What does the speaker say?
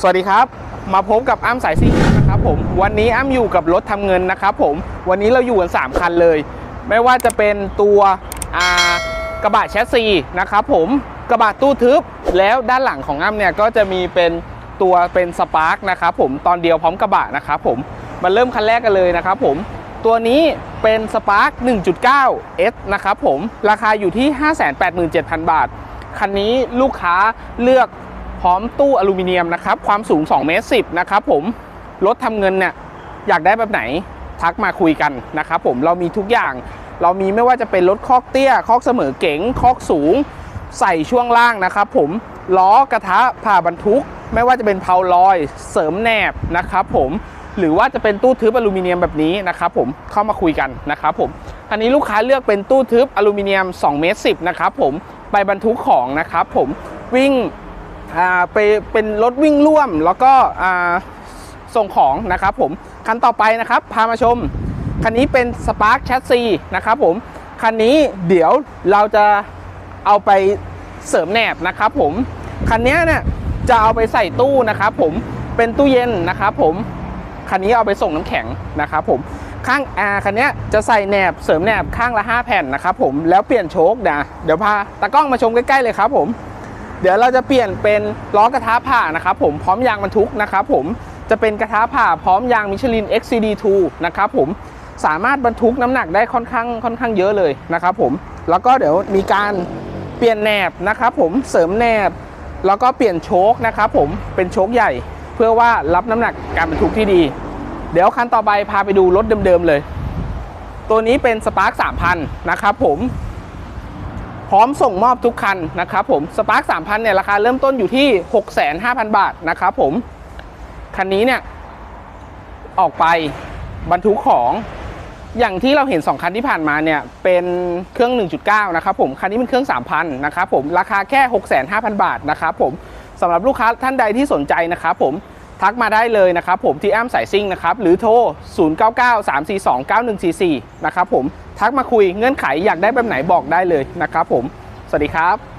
สวัสดีครับ มาพบกับอ้ำสายซิ่งนะครับผมวันนี้อ้ำอยู่กับรถทำเงินนะครับผมวันนี้เราอยู่กัน 3 คันเลย ไม่ว่าจะเป็นตัวกระบะแชสซีนะครับผมกระบะตู้ทึบแล้วด้านหลังของอ้ำเนี่ยก็จะมีเป็นตัวเป็นสปาร์กนะครับผมตอนเดียวพร้อมกระบะนะครับผมมาเริ่มคันแรกกันเลยนะครับผมตัวนี้เป็นสปาร์ก1.9 S นะครับผมราคาอยู่ที่ 587,000 บาท คันนี้ลูกค้าเลือก พร้อมตู้อลูมิเนียมนะครับ ความสูง2เมตร10นะครับผม รถทำเงินเนี่ยอยากได้แบบไหนทักมาคุยกันนะครับผมเรามีทุกอย่าง เรามีไม่ว่าจะเป็นรถคอกเตี้ย คอกเสมอเก๋งคอกสูง ใส่ช่วงล่างนะครับผมล้อกระทะผ่าบรรทุก ไม่ว่าจะเป็นเพาลอย เสริมแนบนะครับผมหรือว่าจะเป็นตู้ทึบอลูมิเนียมแบบนี้นะครับผมเข้ามาคุยกันนะครับผมอันนี้ลูกค้าเลือกเป็นตู้ทึบอลูมิเนียม2เมตร10นะครับผมไปบรรทุกของนะครับผมวิ่ง ไปเป็นรถวิ่งร่วมแล้วก็ส่งของนะครับผมคันต่อไปนะครับพามาชม คันนี้เป็น Spark Chassis นะครับผม คันนี้เดี๋ยวเราจะเอาไปเสริมแหนบนะครับผม คันนี้เนี่ยจะเอาไปใส่ตู้นะครับผมเป็นตู้เย็นนะครับผม คันนี้เอาไปส่งน้ำแข็งนะครับผมข้างอาคันนี้จะใส่แหนบเสริมแหนบข้างละ 5 แผ่นนะครับผมแล้วเปลี่ยนโชคนะเดี๋ยวพาตากล้องมาชมใกล้ๆเลยครับผม เดี๋ยวเราจะเปลี่ยนเป็นล้อกระทะผ่านะครับผมพร้อมยางบรรทุกนะครับผมจะเป็นกระทะผ่าพร้อมยางมิชลิน XCD2 นะครับผมสามารถบรรทุกน้ำหนักได้ค่อนข้างค่อนข้างเยอะเลยนะครับผมแล้วก็เดี๋ยวมีการเปลี่ยนแหนบนะครับผมเสริมแหนบ แล้วก็เปลี่ยนโชคนะครับผมเป็นโชคใหญ่ เพื่อว่ารับน้ำหนักการบรรทุกที่ดี เดี๋ยวคันต่อไปพาไปดูรถเดิมๆเลย ตัวนี้เป็น Spark 3000 นะครับผม พร้อมส่งมอบทุกคันนะครับผมสปาร์ค3,000เนี่ยราคาเริ่มต้นอยู่ที่ 65,000 บาทนะครับผม คันนี้เนี่ย ออกไปบรรทุกของอย่างที่เราเห็น 2 คันที่ผ่านมาเนี่ยเป็นเครื่อง 1.9 นะครับผม คันนี้เป็นเครื่อง 3,000 นะครับผม ราคาแค่ 65,000 บาทนะครับผมสำหรับลูกค้าท่านใดที่สนใจนะครับผม ทักมาได้เลยนะครับผมที่อ้มสายซิ่งนะครับหรือโทร 0993429144 นะครับผมทักมาคุยเงื่อนไขอยากได้แบบไหนบอกได้เลยนะครับผม สวัสดีครับ